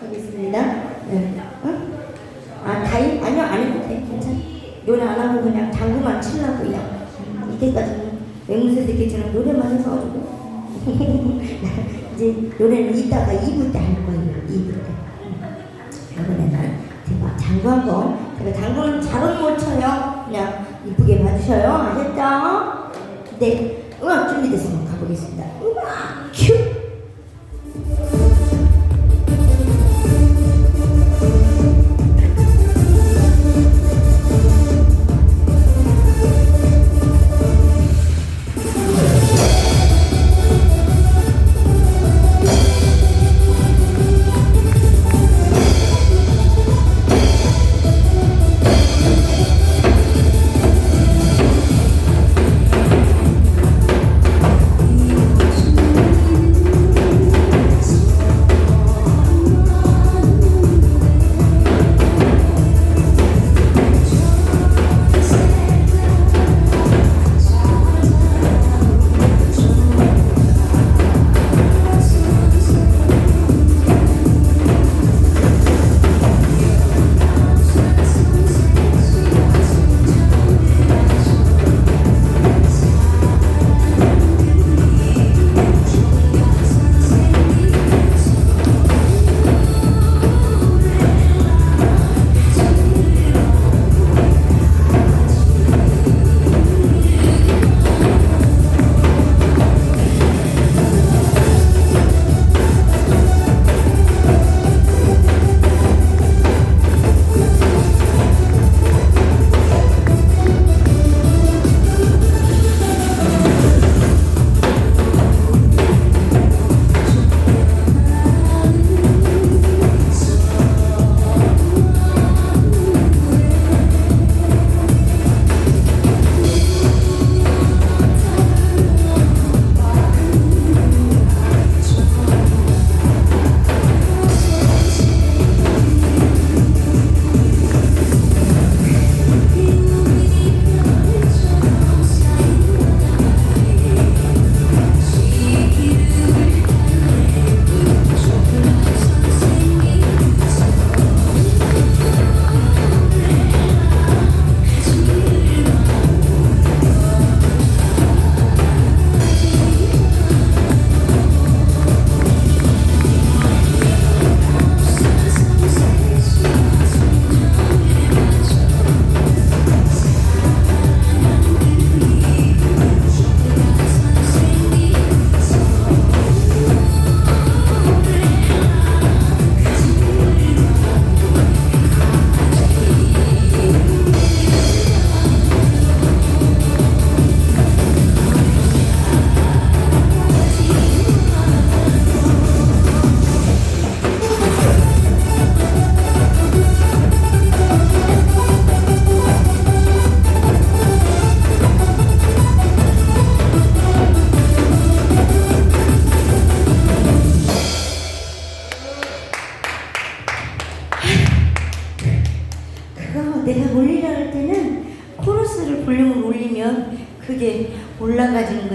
하겠습니다. 네. 어? 아, 다이? 아니요, 안 해도 돼. 괜찮아. 노래 안 하고 그냥 장구만 치려고 그냥. 이때까지는 맹무새 새끼처럼 노래만 해서가지고. 이제 노래는 이따가 2부 때 할 거예요. 2부 때. 이번에는 제가 장구 한 번. 제가 장구는 잘은 못 쳐요. 그냥 이쁘게 봐주셔요. 아셨죠? 네. 음악 준비됐으면 가보겠습니다. 음악 큐!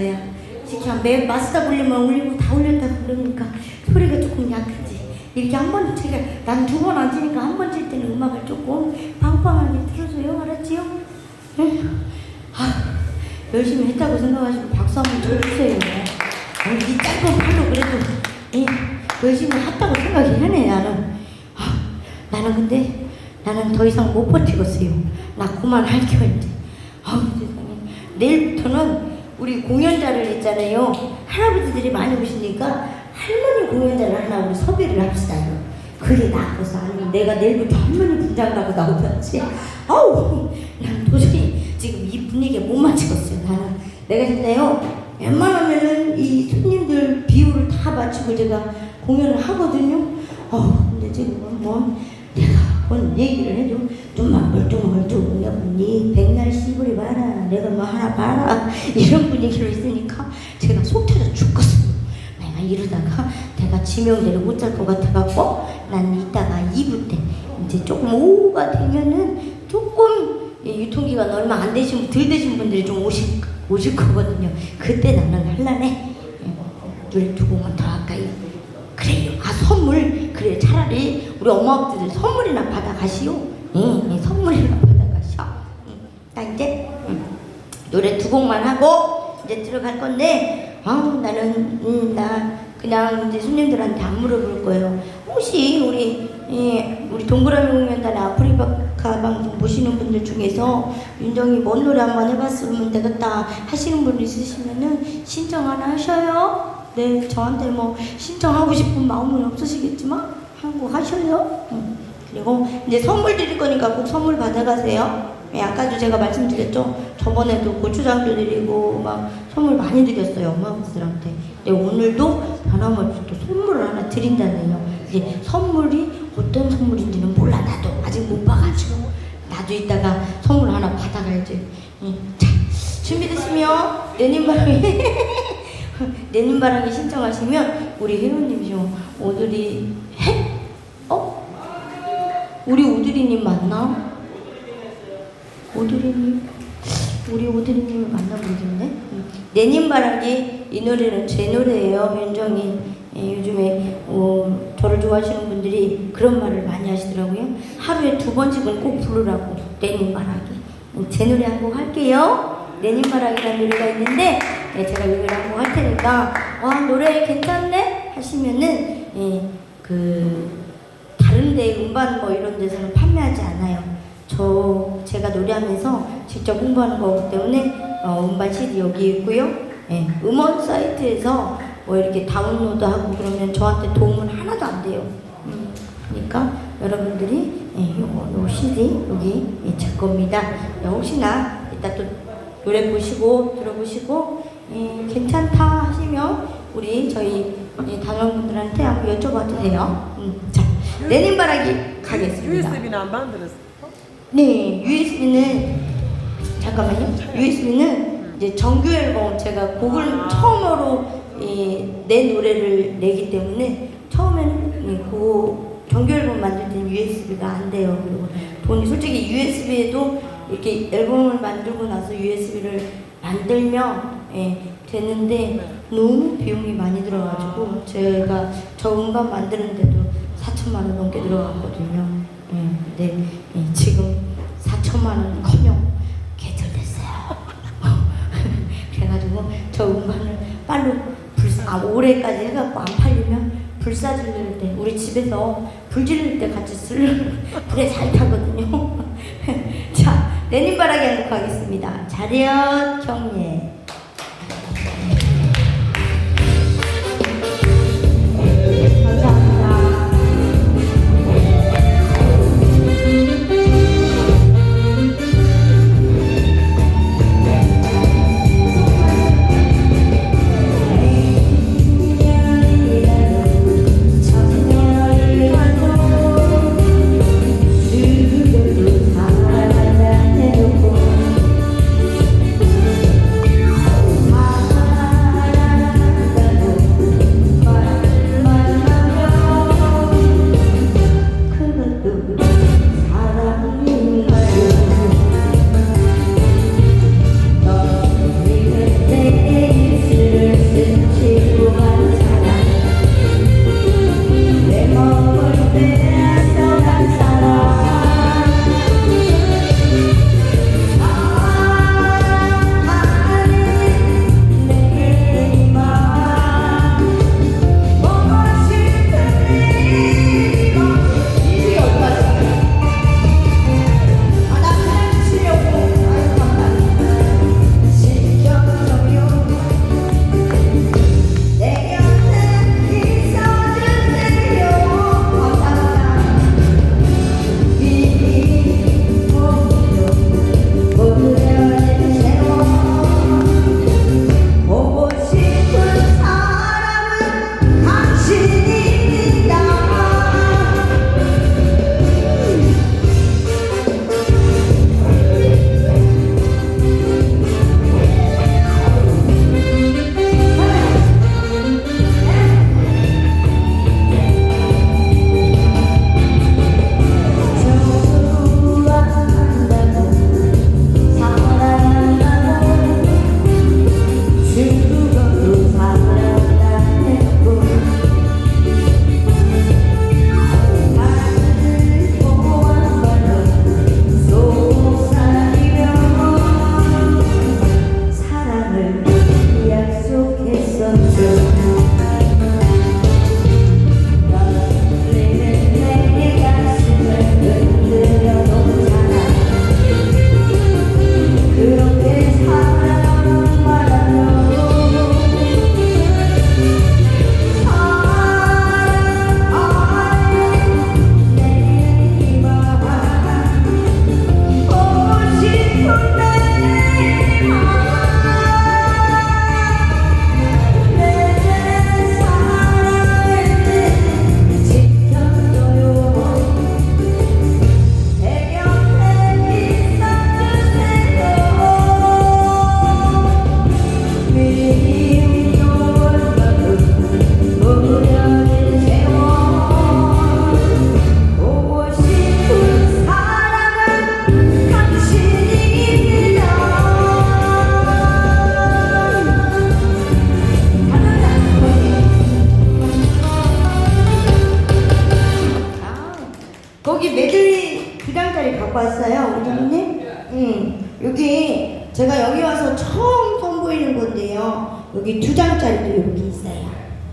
거야. 지금 매 마스터 볼륨만 올리고 다 올렸다 그러니까 소리가 조금 약하지. 이렇게 한 번 제가 난 두번안 치니까 한 번 칠 때는 음악을 조금 빵빵하게 틀어줘요. 알았지요? 응? 아, 열심히 했다고 생각하시고 박수 한번 쳐주세요. 아니, 이 짧은 팔로 그래도 이, 열심히 했다고 해 나는. 아, 나는 근데 나는 더 이상 못 버티겠어요. 나 그만할게요. 아우 세상에. 내일부터는 우리 공연자를 있잖아요. 할아버지들이 많이 오시니까 할머니 공연자를 하나 우리 섭외를 합시다요. 그게 나아서 아니 내가 내일부터 할머니 분장하고 나오든지 아우 난 도저히 지금 이 분위기에 못 맞추겠어요. 나는 내가 진짜요. 웬만하면은 이 손님들 비율을 다 맞추고 제가 공연을 하거든요. 어 근데 지금 뭐 내가 뭔 얘기를 해도 좀만 멀뚱멀뚱 여보니 백날 씨부리 봐라. 내가 뭐 하나 봐라. 이런 분위기로 있으니까 제가 속 터져 죽겠어요 내가 이러다가 내가 지명대로 못잘것 같아갖고 난 이따가 2부 때 이제 조금 오후가 되면은 조금 이 유통기간 얼마 안 되신 덜 되신 분들이 좀 오실 오실 거거든요. 그때 나는 할라네. 노래 두 곡만 더 할까요? 그래요. 아 선물. 그래 차라리 우리 엄마들 선물이나 받아가시오. 예, 예, 선물이나 받아가셔. 응. 나 이제 응. 노래 두 곡만 하고 이제 들어갈 건데, 아 나는 음, 나 그냥 이제 손님들한테 안 물어볼 거예요. 혹시 우리 예, 우리 동그라미 공연단 아프리카 방송 보시는 분들 중에서 윤정이 뭔 노래 한번 해봤으면 되겠다 하시는 분 있으시면은 신청 하나 하셔요. 네, 저한테 뭐 신청하고 싶은 마음은 없으시겠지만 한곡 하셔요. 음. 그리고 이제 선물 드릴 거니까 꼭 선물 받아가세요. 예, 아까도 제가 말씀드렸죠. 저번에도 고추장도 드리고 막 선물 많이 드렸어요 엄마들한테. 네, 오늘도 변함없이 또 선물을 하나 드린다네요. 이제 선물이 어떤 선물인지는 몰라 나도 아직 못 봐가지고 나도 이따가 선물 하나 받아가야지. 응. 자 준비되시면 내님바람이 내님바람이 신청하시면 우리 회원님이죠 오드리 해? 어? 우리 오드리님 맞나? 오드리님 우리 오드리님을 만나보겠네. 음. 내님 바라기 이 노래는 제 노래예요. 윤정이 예, 요즘에 어, 저를 좋아하시는 분들이 그런 말을 많이 하시더라고요. 하루에 두 번씩은 꼭 부르라고 내님 바라기. 음, 제 노래 한 곡 할게요. 내님 바라기라는 노래가 있는데 예, 제가 이 노래 한곡할 테니까 와 노래 괜찮네 하시면은 예, 그 다른 데 음반 뭐 이런 데서는 판매하지 않아요. 저 제가 노래하면서 직접 홍보하는 거기 때문에 어, 음반 CD 여기 있고요. 예, 음원 사이트에서 뭐 이렇게 다운로드하고 그러면 저한테 도움은 하나도 안 돼요. 음, 그러니까 여러분들이 예, 요거 요 CD 여기 예, 제 겁니다. 예, 혹시나 이따 또 노래 보시고 들어보시고 예, 괜찮다 하시면 우리 저희 예, 단원분들한테 한번 여쭤봐도 돼요. 음, 자, 내님바라기 가겠습니다. USB는 안 만들었어. 네, USB는 잠깐만요. USB는 이제 정규 앨범 제가 곡을 처음으로 이, 내 노래를 내기 때문에 처음에는 이, 그 정규 앨범 만들 때는 USB가 안 돼요. 그리고 돈이 솔직히 USB에도 이렇게 앨범을 만들고 나서 USB를 만들면 예, 되는데 너무 비용이 많이 들어가지고 제가 저 음반 만드는데도 4천만 원 넘게 들어갔거든요. 예, 근데 예, 지금 4천만 원커녕 개털됐어요. 그래가지고 저 음반을 빨리 불사 아, 올해까지 해갖고 안 팔리면 불사 지를 때 우리 집에서 불 지를 때 같이 쓸 불에 잘 타거든요. 자 내님 바라기 한곡 하겠습니다. 자리엇 경례.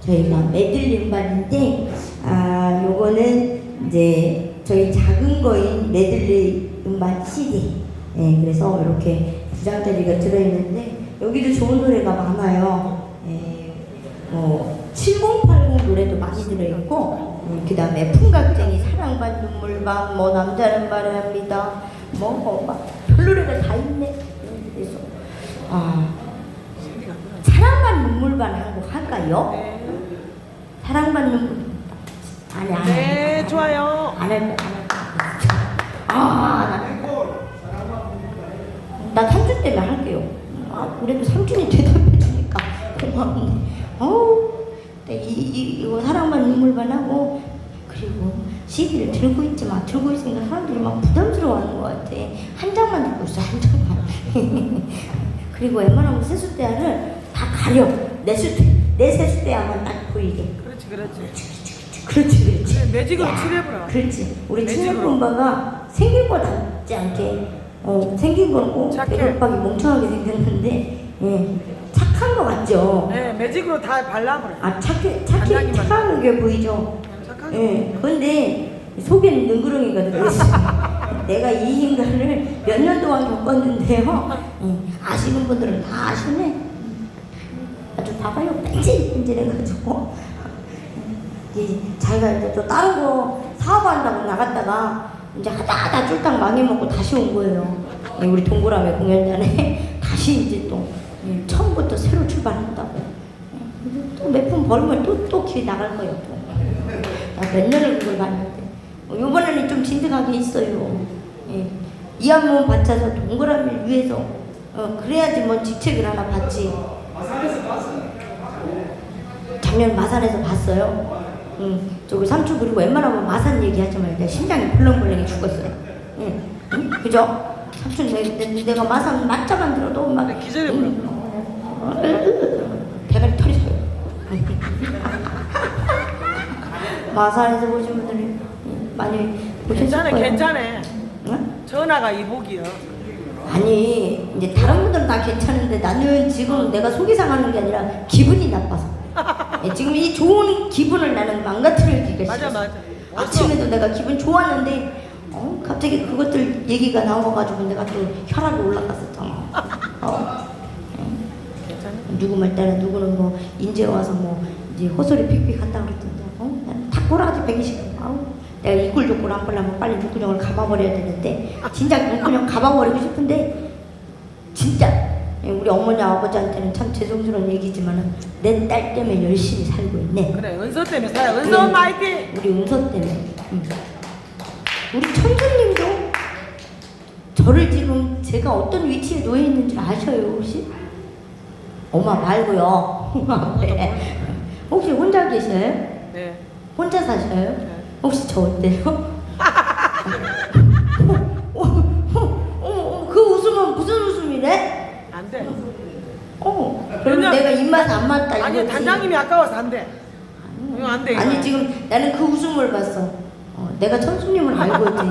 저희가 메들리 음반인데, 아, 요거는 이제 저희 작은 거인 메들리 음반 CD. 예, 그래서 이렇게 두 장짜리가 들어있는데, 여기도 좋은 노래가 많아요. 예, 뭐, 7080 노래도 많이 들어있고, 음, 그 다음에 풍각쟁이 사랑반 눈물밤, 뭐, 남자는 말합니다. 뭐, 뭐, 막, 별노래가 다 있네. 음, 그래서, 아, 사랑반 눈물반 한곡 할까요? 사랑반 눈물, 아니, 안할 네. 좋아요. 안할 거야, 안할 거야. 아, 나, 나 삼촌 때문에 할게요. 아, 그래도 삼촌이 대답해 주니까 고맙네. 어우, 나 이, 이, 이거 사랑만 눈물만 하고, 그리고 CD를 들고 있지만, 들고 있으니까 사람들이 막 부담스러워하는 것 같아. 한 장만 들고 있어, 한 장만. 그리고 웬만하면 세숫대야를 다 가려. 내 숫대, 내 세숫대야만 딱 보이게. 그렇지, 그렇지. 그렇지. 그래, 매직으로 야, 칠해보라. 그렇지. 우리 매직으로. 친구분바가 생긴 거 닮지 않게, 어, 생긴 거는 꼭 착해. 배고파기 멍청하게 생겼는데, 예, 착한 거 같죠? 네, 매직으로 다 발라버려. 아, 착해, 착해, 단단히 착한 게 보이죠? 착하게. 예, 근데 속에는 들어있어. 내가 이 인간을 몇 년 동안 겪었는데요. 예, 아시는 분들은 다 아시네. 아주 봐봐요. 뺀질뺀질해가지고. 이제 자기가 이제 또 다른 거 사업한다고 나갔다가 이제 하다 하다 쫄딱 망해먹고 다시 온 거예요. 예, 우리 동그라미 공연장에 다시 이제 또 예, 처음부터 새로 출발한다고. 예, 또몇 푼 벌면 또 또 길 나갈 거예요. 또. 나몇 년을 그걸 봤는데 어, 이번에는 좀 진득하게 있어요. 예. 이 한몸 바쳐서 동그라미를 위해서 어, 그래야지 뭐 직책을 하나 받지. 작년 마산에서 봤어요. 응, 저기 삼촌 그리고 웬만하면 마산 얘기하지 내가 심장이 벌렁벌렁해 죽었어요. 응, 응? 그죠? 삼촌 내, 내, 내가 마산 맞자만 들어도 막 기절해 응. 대가리 털이 서요. 마산에서 보신 분들이 많이 보셨을 괜찮아, 거예요. 괜찮아. 응? 전화가 이복이요. 아니 이제 다른 분들은 다 괜찮은데 나는 지금 내가 속이 상하는 게 아니라 기분이 나빠서 예, 지금 이 좋은 기분을 나는 망가뜨리기가 맞아, 싫어 맞아. 아침에도 내가 기분 좋았는데 어? 갑자기 그것들 얘기가 나와가지고 내가 또 혈압이 올라갔었잖아 어. 괜찮아. 누구 말 따라 누구는 뭐 인제 와서 뭐 이제 호소리 픽픽 한다 그랬던데 어? 나는 탁골아가지 배기 싫어 아우 내가 이꿀조꿀 안 빨라면 빨리 눈구녕을 감아버려야 되는데 진짜 눈구녕 감아버리고 싶은데 진짜 예, 우리 어머니 아버지한테는 참 죄송스러운 얘기지만은 내딸 때문에 열심히 살고 있네 그래, 은서 때문에 살아. 은서 응. 마이팅! 우리 은서 때문에 응. 우리 천주님도 저를 지금 제가 어떤 위치에 놓여 있는지 아셔요 혹시? 엄마 말고요 네. 혹시 혼자 계셔요? 네. 혼자 사셔요? 네. 혹시 저 어때요? 그럼 왜냐- 내가 입맛 안 맞다 아니, 이거지. 단장님이 아까워서 안 돼. 이거 안 돼. 이거. 아니 지금 나는 그 웃음을 봤어. 어, 내가 천수님을 알고 있지.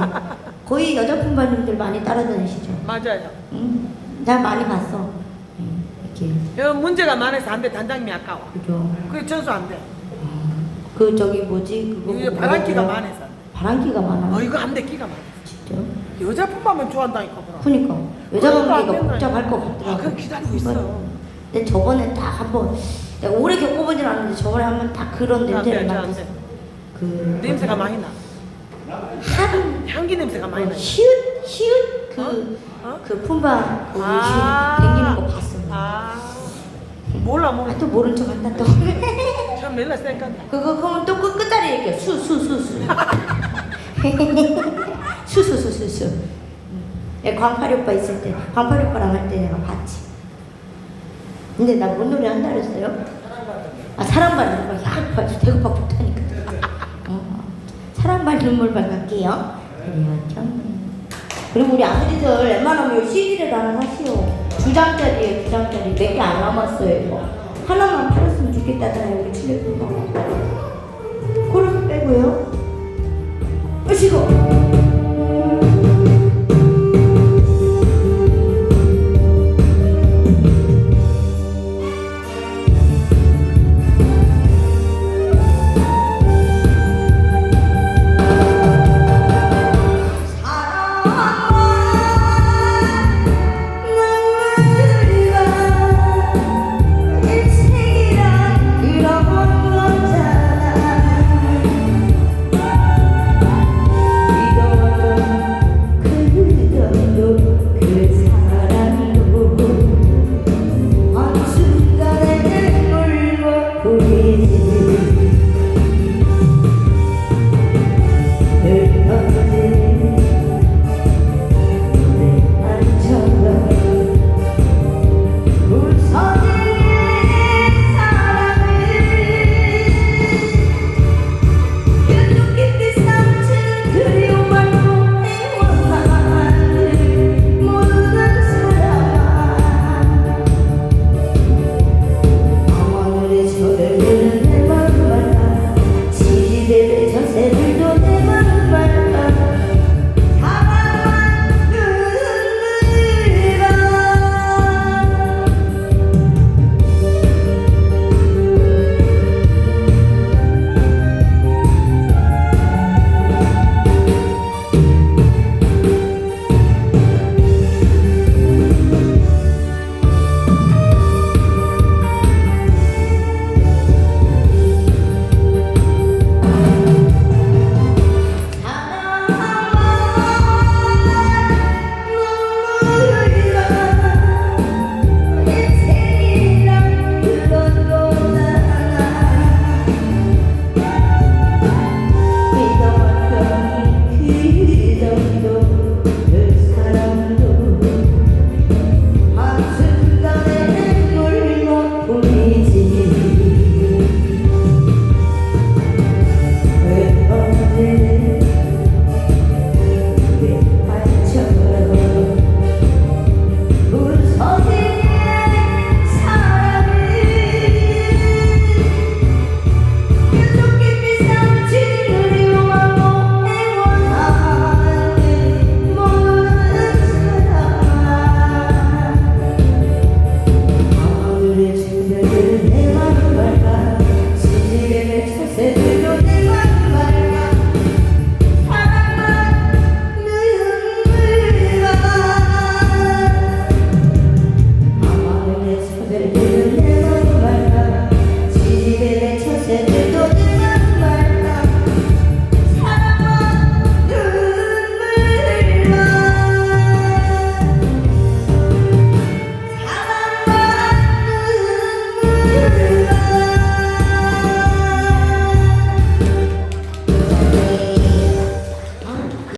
거의 여자 품바님들 많이 따라다니시죠. 맞아요. 응? 나 많이 봤어. 응, 이렇게 여 문제가 많아서 안 돼. 단장님이 아까워. 그죠. 그게 전수 안 돼. 그 저기 뭐지 그거 이게 뭐 바람기가? 많아서. 바람기가 많아. 어, 이거 안 돼. 끼가 많아. 진짜. 여자 품바면 좋아한다니까, 그럼. 그니까 여자 그러니까 관계가 된다니까. 복잡할 것 아, 같더라고. 그럼 기다리고 있어. 근데 저번에 딱 한번 내가 오래 겪어보진 않았는데 저번에 한번 딱 그런 안 돼, 냄새를 안 맡았어. 돼. 그 냄새가 많이 나. 한 향기 냄새가 많이 나. 히읗 히읗 그 어? 그 품바 거기 아. 아~ 댕기는 거 봤어. 아. 몰라, 몰라. 아, 또 모른 척 한다 또. 참 맨날 쌩까. 그거 그러면 또 끝, 끝자리 얘기해. 수, 수, 수, 수. 수, 수, 수, 수, 수. 예, 광팔이 오빠 있을 때, 광팔이 오빠랑 할 때 내가 봤지. 근데 나 뭔 노래 한다 그랬어요? 아, 사랑받는 거. 야, 벌써 대구파 붙다니까. 어, 사랑받는 눈물만 갈게요. 그리고 우리 아버지들 웬만하면 CD를 하나 사시오. 두 장짜리에 두 장짜리 몇 개 안 남았어요. 이거. 하나만 팔았으면 좋겠다잖아요. 우리 칠레 코러스 빼고요. 으시고